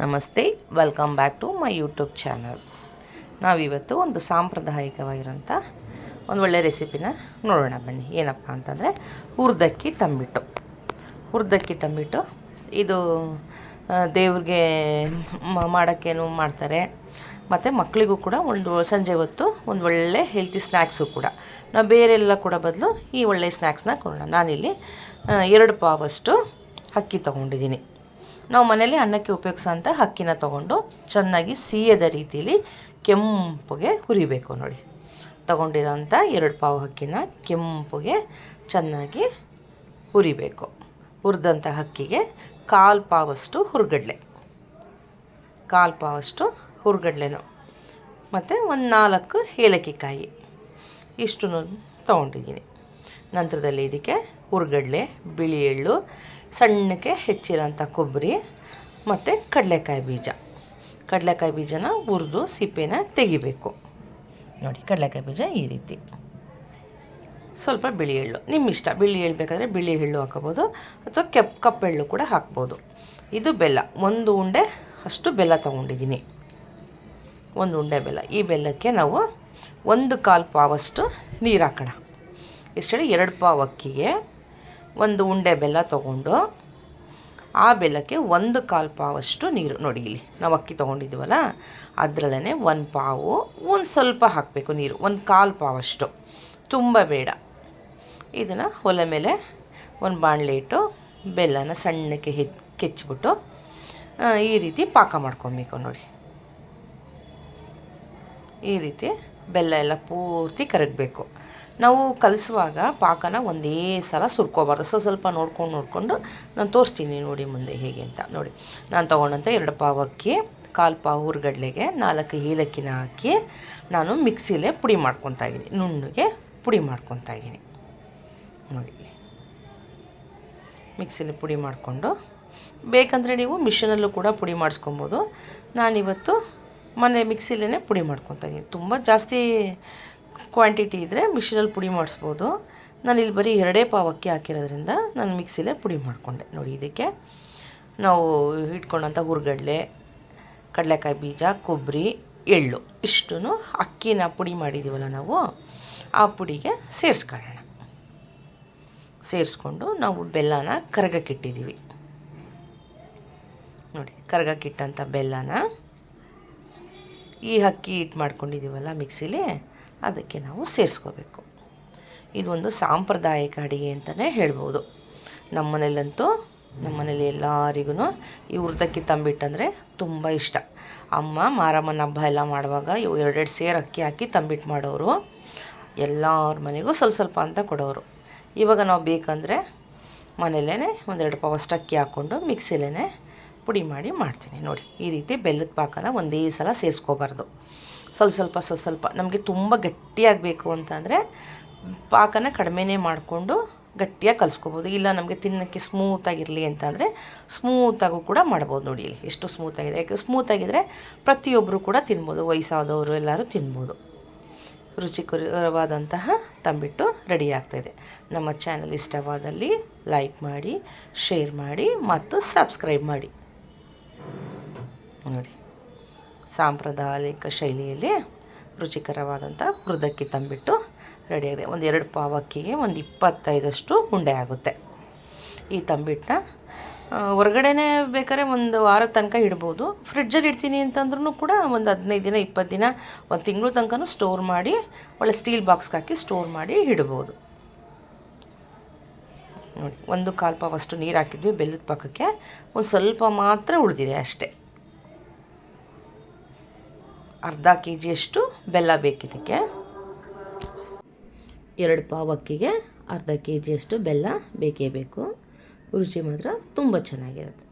ನಮಸ್ತೆ welcome back to my YouTube channel ನಾವಿವತ್ತು ಒಂದು ಸಾಂಪ್ರದಾಯಿಕವಾಗಿರೋಂಥ ಒಂದು ಒಳ್ಳೆ ರೆಸಿಪಿನ ನೋಡೋಣ ಬನ್ನಿ. ಏನಪ್ಪ ಅಂತಂದರೆ, ಹುರ್ದಕ್ಕಿ ತಂಬಿಟ್ಟು. ಹುರ್ದಕ್ಕಿ ತಂಬಿಟ್ಟು, ಇದು ದೇವ್ರಿಗೆ ಮಾಡೋಕ್ಕೇನು ಮಾಡ್ತಾರೆ, ಮತ್ತು ಮಕ್ಕಳಿಗೂ ಕೂಡ ಒಂದು ಸಂಜೆ ಹೊತ್ತು ಒಂದು ಒಳ್ಳೆ ಹೆಲ್ತಿ ಸ್ನ್ಯಾಕ್ಸು ಕೂಡ. ನಾವು ಬೇರೆಲ್ಲ ಕೂಡ ಬದಲು ಈ ಒಳ್ಳೆ ಸ್ನ್ಯಾಕ್ಸ್ನ ಕೊಡೋಣ. ನಾನಿಲ್ಲಿ ಎರಡು ಪಾವಷ್ಟು ಅಕ್ಕಿ ತೊಗೊಂಡಿದ್ದೀನಿ. ನಾವು ಮನೇಲಿ ಅನ್ನಕ್ಕೆ ಉಪಯೋಗಿಸೋಂಥ ಅಕ್ಕಿನ ತೊಗೊಂಡು ಚೆನ್ನಾಗಿ ಸೀಯದ ರೀತಿಯಲ್ಲಿ ಕೆಂಪುಗೆ ಹುರಿಬೇಕು ನೋಡಿ. ತಗೊಂಡಿರೋಂಥ ಎರಡು ಪಾವು ಅಕ್ಕಿನ ಕೆಂಪುಗೆ ಚೆನ್ನಾಗಿ ಹುರಿಬೇಕು. ಹುರಿದಂಥ ಹಕ್ಕಿಗೆ ಕಾಲು ಪಾವಷ್ಟು ಹುರ್ಗಡ್ಲೆ. ಕಾಲು ಪಾವಷ್ಟು ಹುರ್ಗಡ್ಲೆನು. ಮತ್ತು ಒಂದು ನಾಲ್ಕು ಏಲಕ್ಕಿ ಕಾಯಿ ಇಷ್ಟು ತೊಗೊಂಡಿದ್ದೀನಿ. ನಂತರದಲ್ಲಿ ಇದಕ್ಕೆ ಹುರ್ಗಡ್ಲೆ, ಬಿಳಿ ಎಳ್ಳು ಸಣ್ಣಕ್ಕೆ ಹೆಚ್ಚಿರೋಂಥ ಕೊಬ್ಬರಿ ಮತ್ತು ಕಡಲೆಕಾಯಿ ಬೀಜ. ಕಡಲೆಕಾಯಿ ಬೀಜನ ಹುರಿದು ಸಿಪ್ಪೆನ ತೆಗಿಬೇಕು. ನೋಡಿ, ಕಡಲೆಕಾಯಿ ಬೀಜ ಈ ರೀತಿ. ಸ್ವಲ್ಪ ಬಿಳಿ ಎಳ್ಳು. ನಿಮ್ಮ ಇಷ್ಟ. ಬಿಳಿ ಎಳ್ಳು ಬೇಕಾದರೆ ಬಿಳಿ ಎಳ್ಳು ಹಾಕೋಬೋದು ಅಥವಾ ಕೆಪ್ ಕಪ್ಪೆಳ್ಳು ಕೂಡ ಹಾಕ್ಬೋದು. ಇದು ಬೆಲ್ಲ. ಒಂದು ಉಂಡೆ ಅಷ್ಟು ಬೆಲ್ಲ ತೊಗೊಂಡಿದ್ದೀನಿ. ಒಂದು ಉಂಡೆ ಬೆಲ್ಲ. ಈ ಬೆಲ್ಲಕ್ಕೆ ನಾವು ಒಂದು ಕಾಲು ಪಾವಷ್ಟು ನೀರು ಹಾಕೋಣ ಎಷ್ಟು ಎರಡು ಪಾವು ಅಕ್ಕಿಗೆ ಒಂದು ಉಂಡೆ ಬೆಲ್ಲ ತೊಗೊಂಡು ಆ ಬೆಲ್ಲಕ್ಕೆ ಒಂದು ಕಾಲು ಪಾವಷ್ಟು ನೀರು. ನೋಡಿ ಇಲ್ಲಿ, ನಾವು ಅಕ್ಕಿ ತೊಗೊಂಡಿದ್ದೀವಲ್ಲ ಅದರಲ್ಲೇ ಒಂದು ಪಾವು, ಒಂದು ಸ್ವಲ್ಪ ಹಾಕಬೇಕು ನೀರು, ಒಂದು ಕಾಲು ಪಾವಷ್ಟು. ತುಂಬ ಬೇಡ. ಇದನ್ನು ಒಲೆ ಮೇಲೆ ಒಂದು ಬಾಣಲೆ ಇಟ್ಟು ಬೆಲ್ಲನ ಸಣ್ಣಕ್ಕೆ ಹೆ ಕೆಚ್ಚಿಬಿಟ್ಟು ಈ ರೀತಿ ಪಾಕ ಮಾಡ್ಕೊಬೇಕು ನೋಡಿ. ಈ ರೀತಿ ಬೆಲ್ಲ ಎಲ್ಲ ಪೂರ್ತಿ ಕರಗಬೇಕು. ನಾವು ಕಲಿಸುವಾಗ ಪಾಕನ ಒಂದೇ ಸಲ ಸುರ್ಕೋಬಾರ್ದು. ಸೊ, ಸ್ವಲ್ಪ ನೋಡ್ಕೊಂಡು, ನೋಡಿಕೊಂಡು ನಾನು ತೋರಿಸ್ತೀನಿ ನೋಡಿ ಮುಂದೆ ಹೇಗೆ ಅಂತ. ನೋಡಿ, ನಾನು ತೊಗೊಂಡಂಥ ಎರಡು ಪಾವ್ ಅಕ್ಕಿ ಕಾಲು ಪಾವು ಹುರ್ಗಡ್ಲೆಗೆ ನಾಲ್ಕು ಏಲಕ್ಕಿನ ಹಾಕಿ ನಾನು ಮಿಕ್ಸಿಲೇ ಪುಡಿ ಮಾಡ್ಕೊತಾ ಇದ್ದೀನಿ. ನುಣ್ಣಗೆ ಪುಡಿ ಮಾಡ್ಕೊತಾ ಇದ್ದೀನಿ. ನೋಡಿ, ಮಿಕ್ಸಿಲಿ ಪುಡಿ ಮಾಡಿಕೊಂಡು ಬೇಕಂದರೆ ನೀವು ಮಿಷಿನಲ್ಲೂ ಕೂಡ ಪುಡಿ ಮಾಡಿಸ್ಕೊಬೋದು. ನಾನಿವತ್ತು ಮನೆ ಮಿಕ್ಸಿಲೇ ಪುಡಿ ಮಾಡ್ಕೊತಾ ಇದ್ದೀನಿ. ತುಂಬ ಜಾಸ್ತಿ ಕ್ವಾಂಟಿಟಿ ಇದ್ದರೆ ಮಿಷಿನಲ್ಲಿ ಪುಡಿ ಮಾಡಿಸ್ಬೋದು. ನಾನು ಇಲ್ಲಿ ಬರೀ ಎರಡೇ ಪಾವ್ ಅಕ್ಕಿ ಹಾಕಿರೋದ್ರಿಂದ ನಾನು ಮಿಕ್ಸಿಲೇ ಪುಡಿ ಮಾಡಿಕೊಂಡೆ. ನೋಡಿ, ಇದಕ್ಕೆ ನಾವು ಇಟ್ಕೊಂಡಂಥ ಹುರ್ಗಡ್ಲೆ, ಕಡಲೆಕಾಯಿ ಬೀಜ, ಕೊಬ್ಬರಿ, ಎಳ್ಳು ಇಷ್ಟು ಅಕ್ಕಿನ ಪುಡಿ ಮಾಡಿದ್ದೀವಲ್ಲ ನಾವು, ಆ ಪುಡಿಗೆ ಸೇರಿಸ್ಕೊಳ್ಳೋಣ. ಸೇರಿಸ್ಕೊಂಡು ನಾವು ಬೆಲ್ಲನ ಕರಗಕ್ಕಿಟ್ಟಿದ್ದೀವಿ ನೋಡಿ ಕರಗಕ್ಕಿಟ್ಟಂಥ ಬೆಲ್ಲನ ಈ ಅಕ್ಕಿ ಹಿಟ್ಟು ಮಾಡ್ಕೊಂಡಿದ್ದೀವಲ್ಲ ಮಿಕ್ಸಿಲಿ, ಅದಕ್ಕೆ ನಾವು ಸೇರಿಸ್ಕೋಬೇಕು. ಇದೊಂದು ಸಾಂಪ್ರದಾಯಿಕ ಅಡುಗೆ ಅಂತಲೇ ಹೇಳ್ಬೋದು. ನಮ್ಮನೇಲಂತೂ, ನಮ್ಮನೇಲಿ ನಮ್ಮ ಮನೇಲಿ ಎಲ್ಲರಿಗೂ ಈ ಹುರ್ದಕ್ಕಿ ತಂಬಿಟ್ಟಂದರೆ ತುಂಬ ಇಷ್ಟ. ಅಮ್ಮ, ಮಾರಮ್ಮನ ಹಬ್ಬ ಎಲ್ಲ ಮಾಡುವಾಗ ಇವು ಎರಡೆರಡು ಸೇರು ಅಕ್ಕಿ ಹಾಕಿ ತಂಬಿಟ್ಟು ಮಾಡೋರು. ಎಲ್ಲರ ಮನೆಗೂ ಸ್ವಲ್ಪ ಸ್ವಲ್ಪ ಅಂತ ಕೊಡೋರು. ಇವಾಗ ನಾವು ಬೇಕಂದರೆ ಮನೇಲೇ ಒಂದೆರಡು ಪಾವಷ್ಟು ಅಕ್ಕಿ ಹಾಕ್ಕೊಂಡು ಮಿಕ್ಸಿಲೇ ಪುಡಿ ಮಾಡಿ ಮಾಡ್ತೀನಿ. ನೋಡಿ, ಈ ರೀತಿ ಬೆಲ್ಲದ ಪಾಕನ ಒಂದೇ ಸಲ ಸೇರಿಸ್ಕೋಬಾರ್ದು. ಸ್ವಲ್ಪ ಸ್ವಲ್ಪ ಸ್ವಲ್ಪ ಸ್ವಲ್ಪ. ನಮಗೆ ತುಂಬ ಗಟ್ಟಿಯಾಗಬೇಕು ಅಂತಂದರೆ ಪಾಕನ ಕಡಿಮೆನೇ ಮಾಡಿಕೊಂಡು ಗಟ್ಟಿಯಾಗಿ ಕಲಿಸ್ಕೋಬೋದು. ಇಲ್ಲ ನಮಗೆ ತಿನ್ನೋಕ್ಕೆ ಸ್ಮೂತಾಗಿರಲಿ ಅಂತಂದರೆ ಸ್ಮೂತಾಗೂ ಕೂಡ ಮಾಡ್ಬೋದು ನೋಡಿ ಇಲ್ಲಿ. ಎಷ್ಟು ಸ್ಮೂತಾಗಿದೆ ಯಾಕೆ ಸ್ಮೂತಾಗಿದ್ದರೆ ಪ್ರತಿಯೊಬ್ಬರು ಕೂಡ ತಿನ್ಬೋದು. ವಯಸ್ಸಾದವರು ಎಲ್ಲರೂ ತಿನ್ಬೋದು. ರುಚಿಕರವಾದಂತಹ ತಂಬಿಟ್ಟು ರೆಡಿ ಆಗ್ತಾಯಿದೆ ನಮ್ಮ ಚಾನಲ್ ಇಷ್ಟವಾದಲ್ಲಿ ಲೈಕ್ ಮಾಡಿ ಶೇರ್ ಮಾಡಿ ಮತ್ತು ಸಬ್ಸ್ಕ್ರೈಬ್ ಮಾಡಿ. ನೋಡಿ. ಸಾಂಪ್ರದಾಯಿಕ ಶೈಲಿಯಲ್ಲಿ ರುಚಿಕರವಾದಂಥ ಹುರಿದಕ್ಕಿ ತಂಬಿಟ್ಟು ರೆಡಿಯಾಗಿದೆ. ಒಂದು ಎರಡು ಪಾವ್ ಅಕ್ಕಿಗೆ ಒಂದು ಇಪ್ಪತ್ತೈದಷ್ಟು ಉಂಡೆ ಆಗುತ್ತೆ. ಈ ತಂಬಿಟ್ಟನ್ನ ಹೊರ್ಗಡೆನೇ ಬೇಕಾದ್ರೆ ಒಂದು ವಾರದ ತನಕ ಇಡ್ಬೋದು. ಫ್ರಿಡ್ಜಲ್ಲಿ ಇಡ್ತೀನಿ ಅಂತಂದ್ರೂ ಕೂಡ ಒಂದು ಹದಿನೈದು ದಿನ, ಇಪ್ಪತ್ತು ದಿನ, ಒಂದು ತಿಂಗಳು ತನಕನೂ ಸ್ಟೋರ್ ಮಾಡಿ, ಒಳ್ಳೆ ಸ್ಟೀಲ್ ಬಾಕ್ಸ್ಗೆ ಹಾಕಿ ಸ್ಟೋರ್ ಮಾಡಿ ಇಡ್ಬೋದು. ನೋಡಿ, ಒಂದು ಕಾಲು ಪಾವಷ್ಟು ನೀರು ಹಾಕಿದ್ವಿ. ಬೆಲ್ಲದ ಪಾಕಕ್ಕೆ ಒಂದು ಸ್ವಲ್ಪ ಮಾತ್ರ ಉಳಿದಿದೆ ಅಷ್ಟೇ. ಅರ್ಧ ಕೆ ಜಿಯಷ್ಟು ಬೆಲ್ಲ ಬೇಕಿದ್ದಕ್ಕೆ. ಎರಡು ಪಾವ್ ಅಕ್ಕಿಗೆ ಅರ್ಧ ಕೆ ಜಿಯಷ್ಟು ಬೆಲ್ಲ ಬೇಕೇ ಬೇಕು. ರುಚಿ ಮಾತ್ರ ತುಂಬ ಚೆನ್ನಾಗಿರುತ್ತೆ.